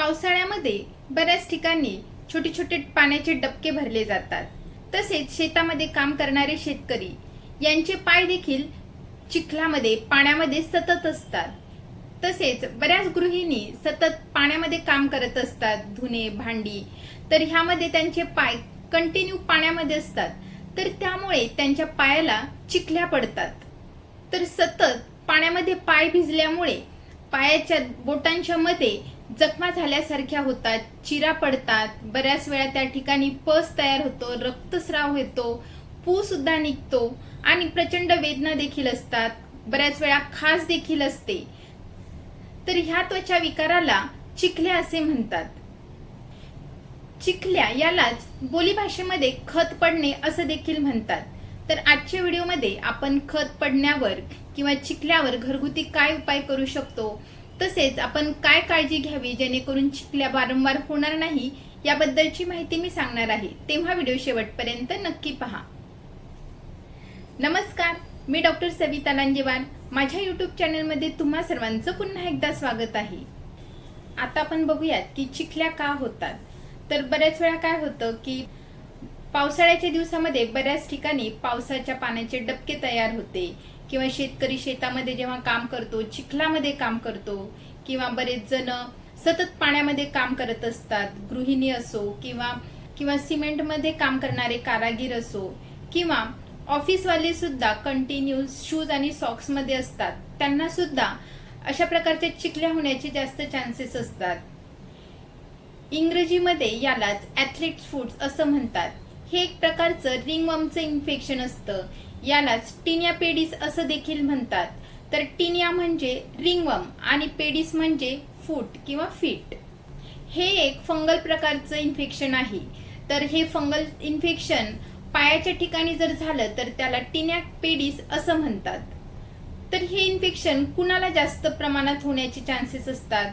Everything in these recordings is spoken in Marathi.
पावसाळ्यामध्ये बऱ्याच ठिकाणी छोटे छोटे पाण्याचे डबके भरले जातात. तसेच शेतामध्ये काम करणारे शेतकरी यांचे पाय देखील चिखलामध्ये पाण्यामध्ये सतत असतात. तसेच बऱ्याच गृहिणी सतत पाण्यामध्ये काम करत असतात धुणे भांडी. तर ह्यामध्ये त्यांचे पाय कंटिन्यू पाण्यामध्ये असतात. तर त्यामुळे त्यांच्या पायाला चिखल्या पडतात. तर सतत पाण्यामध्ये पाय भिजल्यामुळे पायाच्या बोटांच्या मध्ये जखमा झाल्यासारख्या होतात चिरा पडतात. बऱ्याच वेळा त्या ठिकाणी पस तयार होतो रक्तस्राव होतो पू सुद्धा निघतो आणि प्रचंड वेदना देखील असतात. बऱ्याच वेळा खास देखील असते. तर ह्या त्वचा विकाराला चिखल्या असे म्हणतात. चिखल्या यालाच बोलीभाषेमध्ये खत पडणे असं देखील म्हणतात. तर आजच्या व्हिडिओमध्ये आपण खत पडण्यावर किंवा चिखल्यावर घरगुती काय उपाय करू शकतो? तसेच आपण काय काळजी घ्यावी जेणेकरून चिखल्या वारंवार होणार नाही याबद्दलची माहिती मी सांगणार आहे. तेव्हा व्हिडिओ शेवटपर्यंत नक्की पहा. नमस्कार मी डॉक्टर सविता लांजेवार. माझ्या युट्यूब चॅनलमध्ये तुम्हा सर्वांचं पुन्हा एकदा स्वागत आहे. आता आपण बघूयात की चिखल्या का होतात. तर बऱ्याच वेळा काय होतं की पावसाळ्याच्या दिवसामध्ये बऱ्याच ठिकाणी पावसाच्या पाण्याचे डबके तयार होते. किंवा शेतकरी शेतामध्ये जेव्हा काम करतो चिखलामध्ये काम करतो किंवा बरेच जण सतत पाण्यामध्ये काम करत असतात गृहिणी असो किंवा किंवा सिमेंटमध्ये काम करणारे कारागीर असो किंवा ऑफिसवाले सुद्धा कंटिन्यू शूज आणि सॉक्समध्ये असतात त्यांना सुद्धा अशा प्रकारच्या चिखल्या होण्याचे जास्त चान्सेस असतात. इंग्रजीमध्ये यालाच ॲथलीट फूड्स असं म्हणतात. हे एक प्रकारचं रिंगवर्मचं इन्फेक्शन असतं. यालाच टिनिया पेडिस असं देखील म्हणतात. तर टिनिया म्हणजे रिंगवम आणि पेडिस म्हणजे फूट किंवा फीट. हे एक फंगल प्रकारचं इन्फेक्शन आहे. तर हे फंगल इन्फेक्शन पायाच्या ठिकाणी जर झालं तर त्याला टिन्या पेडिस असं म्हणतात. तर हे इन्फेक्शन कुणाला जास्त प्रमाणात होण्याचे चान्सेस असतात?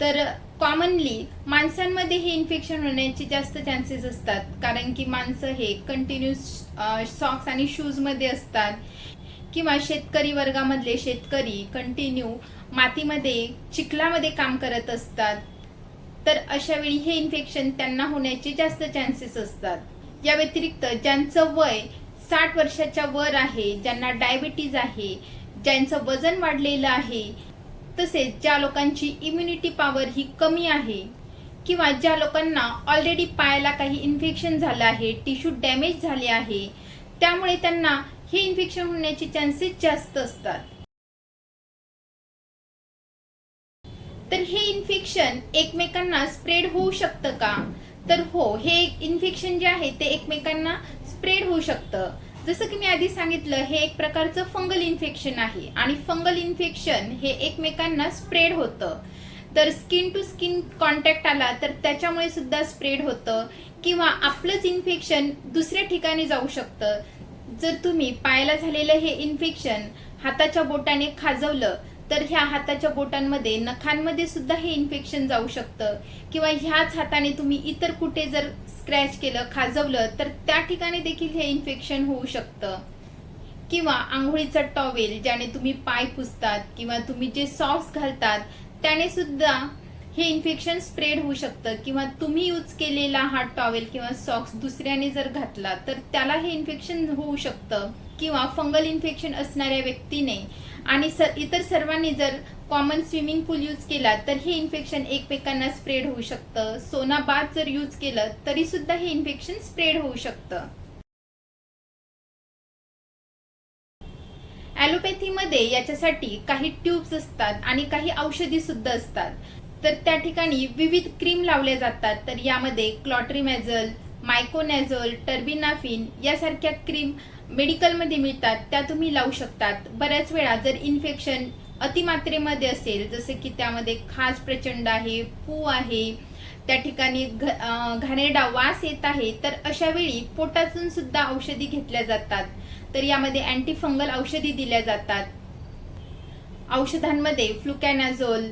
तर कॉमनली माणसांमध्ये हे इन्फेक्शन होण्याचे जास्त चान्सेस असतात. कारण की माणसं हे कंटिन्यूस सॉक्स आणि शूजमध्ये असतात. किंवा शेतकरी वर्गामधले शेतकरी कंटिन्यू मातीमध्ये चिखलामध्ये काम करत असतात. तर अशा वेळी हे इन्फेक्शन त्यांना होण्याचे जास्त चान्सेस असतात. या व्यतिरिक्त ज्यांचं वय साठ वर्षाच्या वर आहे ज्यांना डायबिटीज आहे ज्यांचं वजन वाढलेलं आहे तसेच ज्या लोकांची इम्युनिटी पॉवर ही कमी आहे किंवा ज्या लोकांना ऑलरेडी पायाला काही इन्फेक्शन झालं आहे टिश्यू डॅमेज झाले आहे त्यामुळे त्यांना हे इन्फेक्शन होण्याचे चान्सेस जास्त असतात. तर हे इन्फेक्शन एकमेकांना स्प्रेड होऊ शकतं का? तर हो हे इन्फेक्शन जे आहे ते एकमेकांना स्प्रेड होऊ शकतं. जसं की मी आधी सांगितलं हे एक प्रकारचं फंगल इन्फेक्शन आहे आणि फंगल इन्फेक्शन हे एकमेकांना स्प्रेड होतं. तर स्किन टू स्किन कॉन्टॅक्ट आला तर त्याच्यामुळे सुद्धा स्प्रेड होतं किंवा आपलंच इन्फेक्शन दुसऱ्या ठिकाणी जाऊ शकतं. जर तुम्ही पायाला झालेलं हे इन्फेक्शन हाताच्या बोटाने खाजवलं तर ह्या हाताच्या बोटांमध्ये नखांमध्ये सुद्धा हे इन्फेक्शन जाऊ शकतं. किंवा ह्याच हाताने तुम्ही इतर कुठे जर स्क्रॅच केलं खाजवलं तर त्या ठिकाणी देखील हे इन्फेक्शन होऊ शकतं. किंवा आंघोळीचा टॉवेल ज्याने तुम्ही पाय पुसतात किंवा तुम्ही जे सॉक्स घालतात त्याने सुद्धा हे इन्फेक्शन स्प्रेड होऊ शकतं. किंवा तुम्ही यूज केलेला हा टॉवेल किंवा सॉक्स दुसऱ्याने जर घातला तर त्याला हे इन्फेक्शन होऊ शकतं. किंवा फंगल इन्फेक्शन असणाऱ्या व्यक्तीने आणि स इतर सर्वांनी जर कॉमन स्विमिंग पूल यूज केला तर हे इन्फेक्शन एकमेकांना स्प्रेड होऊ शकतं. सोना बाथ जर यूज केलं तरी सुद्धा हे इन्फेक्शन स्प्रेड होऊ शकतं. ॲलोपॅथीमध्ये याच्यासाठी काही ट्यूब्स असतात आणि काही औषधी सुद्धा असतात. तर त्या ठिकाणी विविध क्रीम लावल्या जातात. तर यामध्ये क्लॉट्रीमॅझल मायकोनॅझोल टर्बिनाफिन यासारख्या क्रीम मेडिकलमध्ये मिळतात. त्या तुम्ही लावू शकतात. बऱ्याच वेळा जर इन्फेक्शन अतिमात्रेमध्ये असेल जसे की त्यामध्ये खाज प्रचंड आहे पू आहे त्या ठिकाणी घ घाणेरडा वास येत आहे तर अशा वेळी पोटातून सुद्धा औषधी घेतल्या जातात. तर यामध्ये अँटी फंगल औषधी दिल्या जातात. औषधांमध्ये फ्लुकॅनाझोल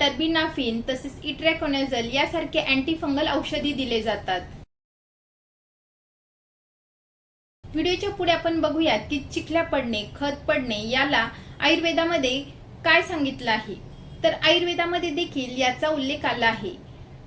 टर्बिनाफिन तसेच इट्रॅकोनॅझल यासारखे अँटी फंगल औषधी दिले जातात. व्हिडिओच्या पुढे आपण बघूयात की चिखल्या पडणे खत पडणे याला आयुर्वेदामध्ये काय सांगितलं आहे? तर आयुर्वेदामध्ये देखील याचा उल्लेख आला आहे.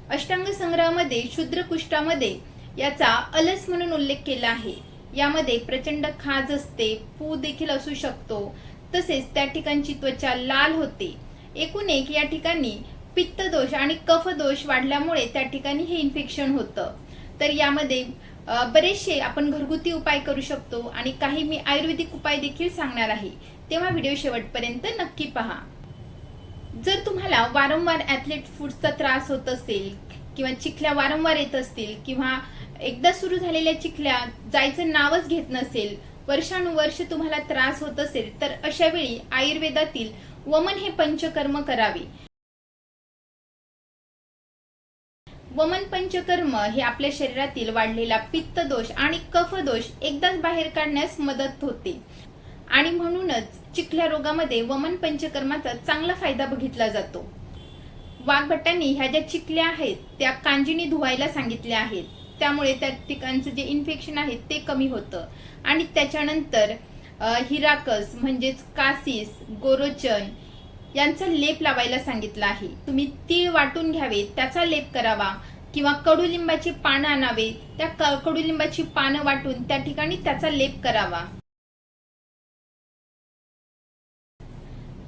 अष्टांग संग्रहामध्ये शूद्रकुष्ठामध्ये याचा अलस म्हणून उल्लेख केला आहे. यामध्ये प्रचंड खाज असते पू देखील असू शकतो. तसेच त्या ठिकाणची त्वचा लाल होते. एकूण एक या ठिकाणी पित्त दोष आणि कफ दोष वाढल्यामुळे त्या ठिकाणी हे इन्फेक्शन होतं. तर यामध्ये बरेचसे आपण घरगुती उपाय करू शकतो आणि काही मी आयुर्वेदिक उपाय देखील सांगणार आहे. तेव्हा व्हिडिओ शेवटपर्यंत नक्की पहा. जर तुम्हाला वारंवार ॲथलेट फूडचा त्रास होत असेल किंवा चिखल्या वारंवार येत असतील किंवा एकदा सुरू झालेल्या चिखल्या जायचं नावच घेत नसेल वर्षानुवर्ष तुम्हाला त्रास होत असेल तर अशा वेळी आयुर्वेदातील वमन हे पंचकर्म करावे. वमन पंचकर्म हे आपल्या शरीरातील वाढलेला पित्त दोष आणि कफ दोष एकदाच बाहेर काढण्यास मदत होते. आणि म्हणूनच चिखल्या रोगामध्ये वमन पंचकर्माचा चांगला फायदा बघितला जातो. वाघभट्टांनी ह्या ज्या चिखल्या आहेत त्या कांजिनी धुवायला सांगितल्या आहेत. त्यामुळे त्या ठिकाणचं जे इन्फेक्शन आहे ते कमी होतं. आणि त्याच्यानंतर हिराकस म्हणजेच कासिस गोरोचन यांचा लेप लावायला सांगितलं आहे. तुम्ही तीळ वाटून घ्यावे त्याचा लेप करावा. किंवा कडुलिंबाची पानं आणावे त्या क- कडुलिंबाची पानं वाटून त्या ठिकाणी त्याचा लेप करावा.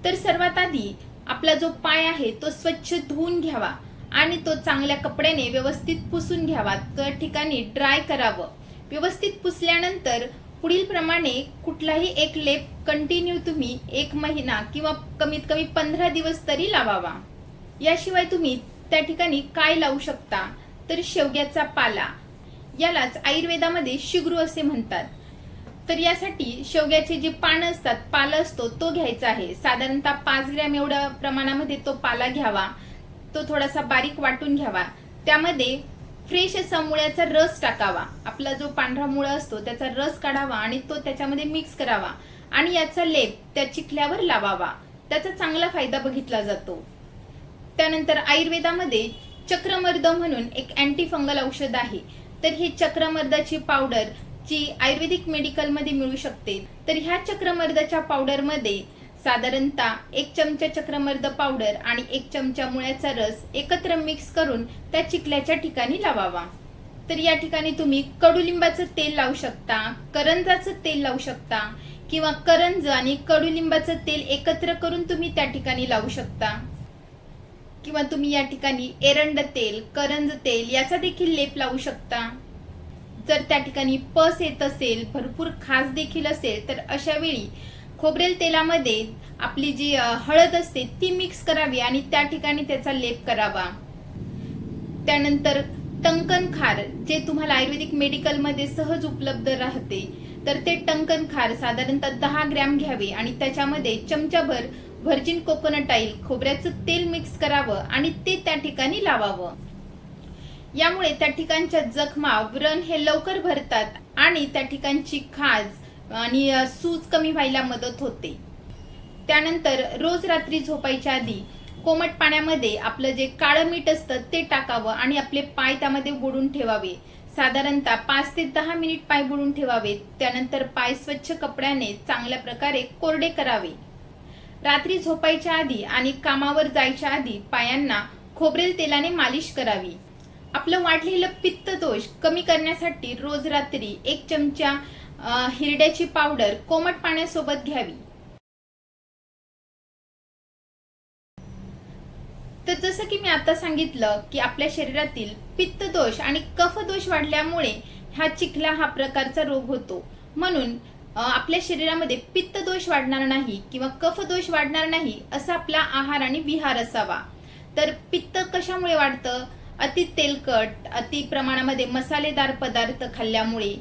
तर सर्वात आधी आपला जो पाय आहे तो स्वच्छ धुवून घ्यावा आणि तो चांगल्या कपड्याने व्यवस्थित पुसून घ्यावा. त्या ठिकाणी ड्राय करावं. व्यवस्थित पुसल्यानंतर पुढील प्रमाणे कुठलाही एक लेप कंटिन्यू तुम्ही एक महिना किंवा कमीत कमी पंधरा दिवस तरी लावावा. याशिवाय तुम्ही त्या ठिकाणी काय लावू शकता? तर शेवग्याचा पाला. यालाच आयुर्वेदामध्ये शिग्रू असे म्हणतात. तर यासाठी शेवग्याचे जे पानं असतात पाला असतो तो घ्यायचा आहे. साधारणतः पाच ग्रॅम एवढ्या प्रमाणामध्ये तो पाला घ्यावा. तो थोडासा बारीक वाटून घ्यावा. त्यामध्ये फ्रेश असा मुळ्याचा रस टाकावा. आपला जो पांढरा मुळा असतो त्याचा रस काढावा आणि तो त्याच्यामध्ये मिक्स करावा. आणि याचा लेप त्या चिखल्यावर लावावा. त्याचा चांगला फायदा बघितला जातो. त्यानंतर आयुर्वेदामध्ये चक्रमर्द म्हणून एक अँटी फंगल औषध आहे. तर ही चक्रमर्दाची पावडर जी आयुर्वेदिक मेडिकलमध्ये मिळू शकते तर ह्या चक्रमर्दाच्या पावडरमध्ये साधारणतः एक चमचा चक्रमर्द पावडर आणि एक चमचा मुळ्याचा रस एकत्र मिक्स करून त्या चिखल्याच्या ठिकाणी लावावा. तर या ठिकाणी तुम्ही कडुलिंबाचं तेल लावू शकता करंजाचं तेल लावू शकता किंवा करंज आणि कडुलिंबाचं तेल एकत्र करून तुम्ही त्या ठिकाणी लावू शकता. किंवा तुम्ही या ठिकाणी एरंड तेल करंज तेल याचा देखील लेप लावू शकता. जर त्या ठिकाणी पस येत असेल भरपूर खास देखील असेल तर अशा वेळी खोबरेल तेलामध्ये आपली जी हळद असते ती मिक्स करावी आणि त्या ठिकाणी त्याचा लेप करावा. त्यानंतर टंकन खार जे तुम्हाला आयुर्वेदिक मेडिकलमध्ये सहज उपलब्ध राहते तर ते टंकन खार साधारणतः दहा ग्रॅम घ्यावे आणि त्याच्यामध्ये चमचाभर व्हर्जिन कोकोनट ऑइल खोबऱ्याचं तेल मिक्स करावं आणि ते त्या ठिकाणी लावावं. यामुळे त्या ठिकाणच्या जखमा व्रण हे लवकर भरतात आणि त्या ठिकाणची खाज आणि सूज कमी व्हायला मदत होते. त्यानंतर रोज रात्री झोपायच्या आधी कोमट पाण्यामध्ये आपलं जे काळं मीठ असतं ते टाकावं आणि आपले पाय त्यामध्ये बुडून ठेवावे. साधारणतः पाच ते दहा मिनिट पाय बुडून ठेवावे. त्यानंतर पाय स्वच्छ कपड्याने चांगल्या प्रकारे कोरडे करावे. रात्री झोपायच्या आधी आणि कामावर जायच्या आधी पायांना खोबरेल तेलाने मालिश करावी. आपलं वाढलेलं पित्त दोष कमी करण्यासाठी रोज रात्री एक चमचा हिरड्याची पावडर कोमट पाण्यासोबत घ्यावी. तर जसं की मी आता सांगितलं की आपल्या शरीरातील पित्त दोष आणि कफ दोष वाढल्यामुळे हा चिखला हा प्रकारचा रोग होतो. म्हणून आपल्या शरीरामध्ये पित्त दोष वाढणार नाही किंवा कफ दोष वाढणार नाही असा आपला आहार आणि विहार असावा. तर पित्त कशामुळे वाढतं? अति तेलकट अति प्रमाणामध्ये मसालेदार पदार्थ खाल्ल्यामुळे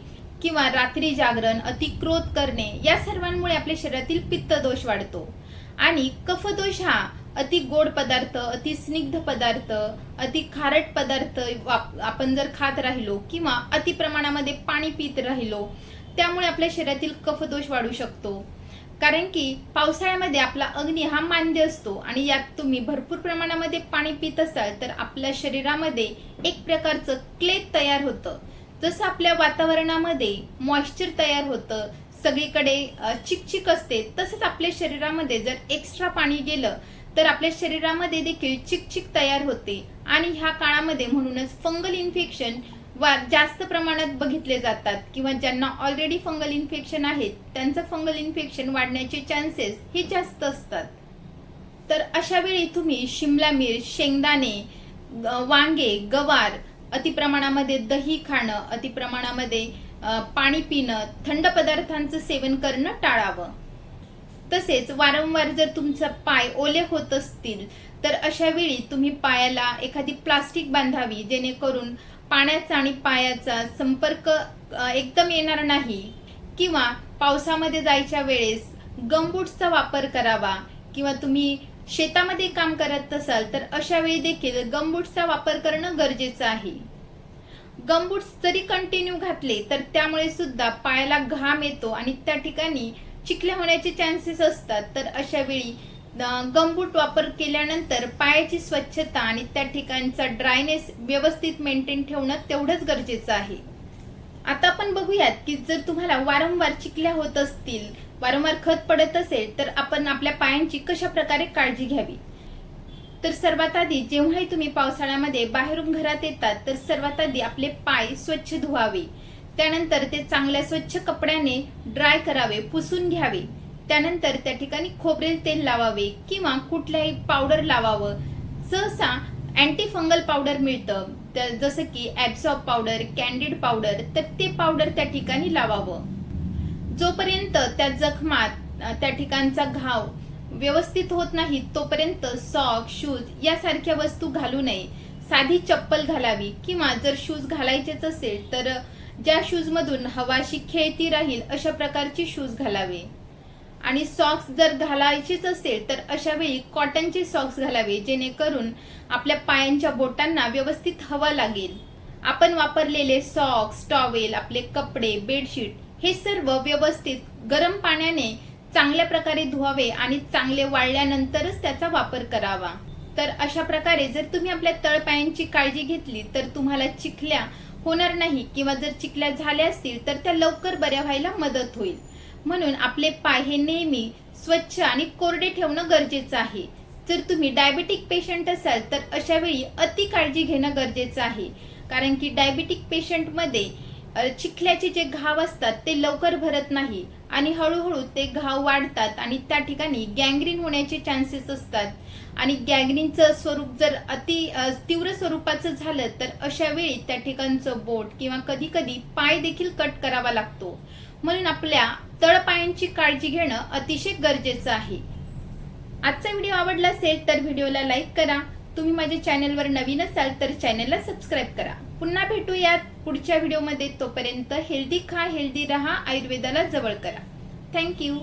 किंवा रात्री जागरण अति क्रोध करणे या सर्वांमुळे आपल्या शरीरातील पित्त दोष वाढतो. आणि कफदोष हा अति गोड पदार्थ अति स्निग्ध पदार्थ अति खारट पदार्थ आपण जर खात राहिलो किंवा अति प्रमाणामध्ये पाणी पित राहिलो त्यामुळे आपल्या शरीरातील कफदोष वाढू शकतो. कारण की पावसाळ्यामध्ये आपला अग्नी हा मांद्य असतो आणि यात तुम्ही भरपूर प्रमाणामध्ये पाणी पित असाल तर आपल्या शरीरामध्ये एक प्रकारचं क्लेद तयार होतं. जसं आपल्या वातावरणामध्ये मॉइश्चर तयार होतं सगळीकडे चिकचिक असते तसंच आपल्या शरीरामध्ये जर एक्स्ट्रा पाणी गेलं तर आपल्या शरीरामध्ये देखील चिकचिक तयार होते. आणि ह्या काळामध्ये म्हणूनच फंगल इन्फेक्शन वा जास्त प्रमाणात बघितले जातात. किंवा ज्यांना ऑलरेडी फंगल इन्फेक्शन आहेत त्यांचं फंगल इन्फेक्शन वाढण्याचे चान्सेस हे जास्त असतात. तर अशा वेळी तुम्ही शिमला मिर्च शेंगदाणे वांगे गवार अतिप्रमाणामध्ये दही खाणं अतिप्रमाणामध्ये पाणी पिणं थंड पदार्थांचं सेवन करणं टाळावं. तसेच वारंवार जर तुमचा पाय ओले होत असतील तर अशा वेळी तुम्ही पायाला एखादी प्लास्टिक बांधावी जेणेकरून पाण्याचा आणि पायाचा संपर्क एकदम येणार नाही. किंवा पावसामध्ये जायच्या वेळेस गमबूट्सचा वापर करावा किंवा तुम्ही शेतामध्ये काम करत असाल तर अशा वेळी देखील गमबूट्सचा वापर करणं गरजेचं आहे. गमबूट्स जरी कंटिन्यू घातले तर त्यामुळे सुद्धा पायाला घाम येतो आणि त्या ठिकाणी चिखल्या होण्याचे चान्सेस असतात. तर अशा वेळी गमबूट वापर केल्यानंतर पायाची स्वच्छता आणि त्या ठिकाणचा ड्रायनेस व्यवस्थित मेंटेन ठेवणं तेवढंच गरजेचं आहे. आता आपण बघूयात की जर तुम्हाला वारंवार चिखल्या होत असतील वारंवार खत पडत असेल तर आपण आपल्या पायांची कशा प्रकारे काळजी घ्यावी? तर सर्वात आधी जेव्हाही तुम्ही पावसाळ्यामध्ये बाहेरून घरात येतात तर सर्वात आधी आपले पाय स्वच्छ धुवावे. त्यानंतर ते चांगल्या स्वच्छ कपड्याने ड्राय करावे पुसून घ्यावे. त्यानंतर त्या ठिकाणी खोबरेल तेल लावावे किंवा कुठल्याही पावडर लावावं. सहसा अँटी फंगल पावडर मिळतं. तर जसं की ॲब्सॉप पावडर कॅन्डिड पावडर तर ते पावडर त्या ठिकाणी लावावं. जोपर्यंत त्या जखमात त्या ठिकाणचा घाव व्यवस्थित होत नाही तोपर्यंत सॉक शूज यासारख्या वस्तू घालू नये. साधी चप्पल घालावी किंवा जर शूज घालायचेच असेल तर ज्या शूजमधून हवाशी खेळती राहील अशा प्रकारचे शूज घालावे. आणि सॉक्स जर घालायचेच असेल तर अशा वेळी कॉटनचे सॉक्स घालावे जेणेकरून आपल्या पायांच्या बोटांना व्यवस्थित हवा लागेल. आपण वापरलेले सॉक्स टॉवेल आपले कपडे बेडशीट हे सर्व व्यवस्थित गरम पाण्याने चांगल्या प्रकारे धुवावे आणि चांगले वाळल्यानंतरच त्याचा वापर करावा. तर अशा प्रकारे जर तुम्ही आपल्या तळपायांची काळजी घेतली तर तुम्हाला चिखल्या होणार नाही किंवा जर चिखल्या झाल्या असतील तर त्या लवकर बऱ्या व्हायला मदत होईल. म्हणून आपले पाय हे नेहमी स्वच्छ आणि कोरडे ठेवणं गरजेचं आहे. जर तुम्ही डायबेटिक पेशंट असाल तर अशा वेळी अति काळजी घेणं गरजेचं आहे. कारण की डायबेटिक पेशंटमध्ये चिखल्याचे जे घाव असतात ते लवकर भरत नाही. आणि हळूहळू ते घाव वाढतात आणि त्या ठिकाणी गँग्रीन होण्याचे चान्सेस असतात. आणि गँग्रीनचं स्वरूप जर अति तीव्र स्वरूपाचं झालं तर अशा वेळी त्या ठिकाणचं बोट किंवा कधी कधी पाय देखील कट करावा लागतो. म्हणून आपल्या तळपायांची काळजी घेणं अतिशय गरजेचं आहे. आजचा व्हिडिओ आवडला असेल तर व्हिडिओला लाईक करा. तुम्ही माझ्या चॅनलवर नवीन असाल तर चॅनलला सबस्क्राईब करा. पुन्हा भेटूयात. पुढच्या व्हिडिओमध्ये तोपर्यंत हेल्दी खा हेल्दी रहा आयुर्वेदाला जवळ करा. थँक्यू